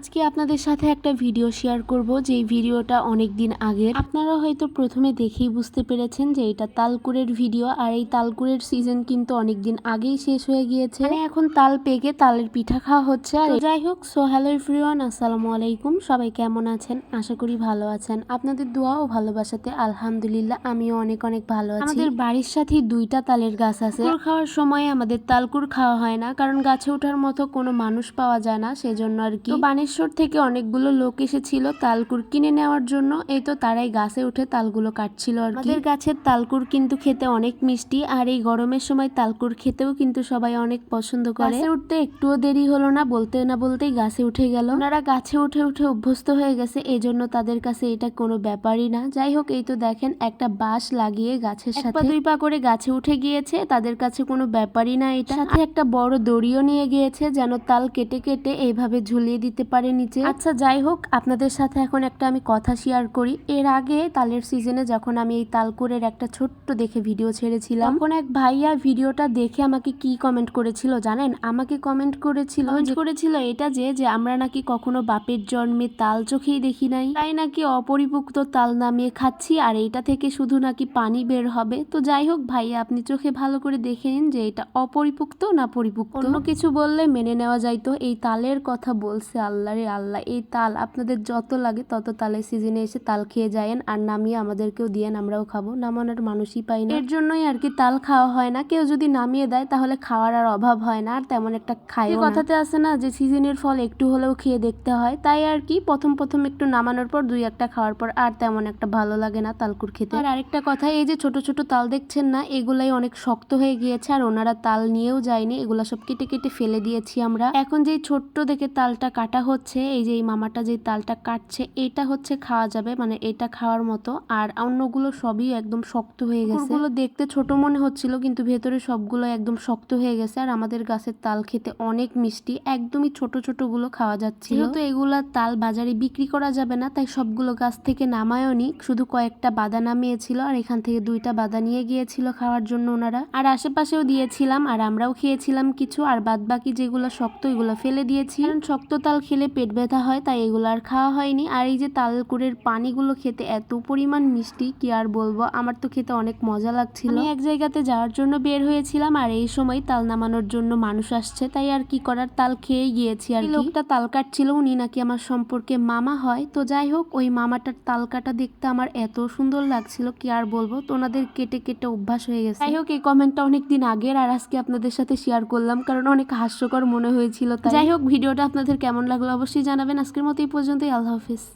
আজকে আপনাদের সাথে একটা ভিডিও শেয়ার করব যে ভিডিওটা অনেক দিন আগের। আপনারা হয়তো প্রথমে দেখেই বুঝতে পেরেছেন যে এটা তালকুরের ভিডিও, আর এই তালকুরের সিজন কিন্তু অনেক দিন আগেই শেষ হয়ে গিয়েছে। মানে এখন তাল পেকে, তালের পিঠা খাওয়া হচ্ছে। আর যাই হোক, সো হ্যালো এভরিওয়ান, আসসালামু আলাইকুম। সবাই কেমন আছেন? আশা করি ভালো আছেন। আপনাদের দোয়া ও ভালোবাসাতে আলহামদুলিল্লাহ আমিও অনেক অনেক ভালো আছি। আমাদের বাড়ির সাথে দুইটা তালের গাছ আছে। খাওয়ার সময় আমাদের তালকুর খাওয়া হয় না, কারণ গাছে ওঠার মতো কোনো মানুষ পাওয়া যায় না, সেজন্য আর কি। তো বানেশ্বর থেকে অনেকগুলো লোক এসেছিল তালকুর কিনে নেওয়ার জন্য। এই তো তারাই গাছে উঠে তালগুলো কাটছিল আর। আমাদের গাছের তালকুর কিন্তু খেতে অনেক মিষ্টি আর এই গরমের সময় তালকুর খেতেও কিন্তু সবাই অনেক পছন্দ করে। গাছে উঠতে একটুও দেরি হলো না বলতে না বলতেই গাছে উঠে গেল। ওনারা গাছে উঠে উঠে অভ্যস্ত হয়ে গেছে এই জন্য তাদের কাছে এটা কোনো ব্যাপারই না। যাই হোক এই তো দেখেন একটা বাঁশ লাগিয়ে গাছের সাথে দুই পা করে গাছে উঠে গিয়েছে তাদের কাছে কোনো ব্যাপারই না এটা। সাথে একটা বড় দড়িও নিয়ে গিয়েছে যেন তাল কেটে কেটে এইভাবে ঝুলিয়ে দিতে পারে। নিচে আচ্ছা যাই হোক আপনাদের সাথে এখন একটা আমি কথা শেয়ার করি। এর আগে তালের সিজনে যখন আমি এই তালকুরের একটা ছোট্ট দেখে ভিডিও ছেড়েছিলাম তখন এক ভাইয়া ভিডিওটা দেখে আমাকে কি কমেন্ট করেছিল জানেন? আমাকে কমেন্ট করেছিল করেছিল এটা যে যে আমরা নাকি কখনো বাপের জন্মে তাল চোখেই দেখি নাই। তাই নাকি অপরিপুক্ত তাল নামিয়ে খাচ্ছি আর এইটা থেকে শুধু নাকি পানি বের হবে। তো যাই হোক ভাইয়া আপনি চোখে ভালো করে দেখে নিন যে এটা অপরিপুক্ত না পরিপুক্ত। অন্য কিছু বললে মেনে নেওয়া যাইতো। এই তালের কথা বলছে আল্লাহ। রে আল্লাহ এই তাল আপনাদের যত লাগে তত তালের সিজনে এসে তাল খেয়ে যায়েন আর নামিয়ে আমাদেরকেও দিয়েন আমরাও খাব। নামানোর মানুষই পাই না। এর জন্যই আর কি তাল খাওয়া হয় না। কেউ যদি নামিয়ে দেয় তাহলে খাওয়ার আর অভাব হয় না আর তেমন একটা খাই কথাতে আছে না যে সিজনের ফল একটু হলেও খেয়ে দেখতে হয় তাই আর কি প্রথম প্রথম একটু নামানোর পর দুই একটা খাওয়ার পর আর তেমন একটা ভালো লাগে না তালকুর খেতে। আর আরেকটা কথা এই যে ছোট ছোট তাল দেখছেন না এগুলাই অনেক শক্ত হয়ে গিয়েছে আর ওনারা তাল নিয়েও যায়নি এগুলা সব কেটে কেটে ফেলে দিয়েছি আমরা। এখন যে ছোট্ট দেখে তালটা কাটা হচ্ছে এই যে এই মামাটা যে তালটা কাটছে এটা হচ্ছে খাওয়া যাবে মানে এটা খাওয়ার মতো। আর অন্যগুলো সবই একদম শক্ত হয়ে গেছে। ওগুলো দেখতে ছোট মনে হচ্ছিল কিন্তু ভেতরে সবগুলো একদম শক্ত হয়ে গেছে। আর আমাদের গাছের তাল খেতে অনেক মিষ্টি একদমই ছোট ছোটগুলো খাওয়া যাচ্ছিল। যেহেতু এগুলা তাল বাজারে বিক্রি করা যাবে না তাই সবগুলো গাছ থেকে নামায়ও নি শুধু কয়েকটা বাদা নামিয়েছিল আর এখান থেকে দুইটা বাদা নিয়ে গিয়েছিল খাওয়ার জন্য ওনারা। আর আশেপাশেও দিয়েছিলাম আর আমরাও খেয়েছিলাম কিছু আর বাদ বাকি যেগুলো শক্ত এগুলো ফেলে দিয়েছি। কারণ শক্ত তাল খেলে পেট ব্যথা হয় তাই এগুলো আর খাওয়া হয়নি। আর এই যে তালকুড়ের পানিগুলো খেতে এত পরিমাণ মিষ্টি কি আর বলব? আমার তো খেতে অনেক মজা লাগছিল। আমি এক জায়গাতে যাওয়ার জন্য বের হয়েছিলাম আর এই সময় তাল নামানোর জন্য মানুষ আসছে তাই আর কি করার? তাল খেয়ে গিয়েছি আর। লোকটা তাল কাটছিল উনি নাকি আমার সম্পর্কে মামা হয়। তো যাই হোক ওই মামাটার তাল কাটা দেখতে আমার এত সুন্দর লাগছিল কি আর বলব? তো ওনাদের কেটে কেটে অভ্যাস হয়ে গেছে। যাই হোক এই কমেন্টটা অনেক দিন আগের আর আজকে আপনাদের সাথে শেয়ার করলাম কারণ অনেক হাস্যকর মনে হয়েছিল তাই। যাই হোক ভিডিওটা আপনাদের কেমন লাগল অবশ্যই জানাবেন। আজকের মতো এই পর্যন্তই। আল্লাহ হাফিজ।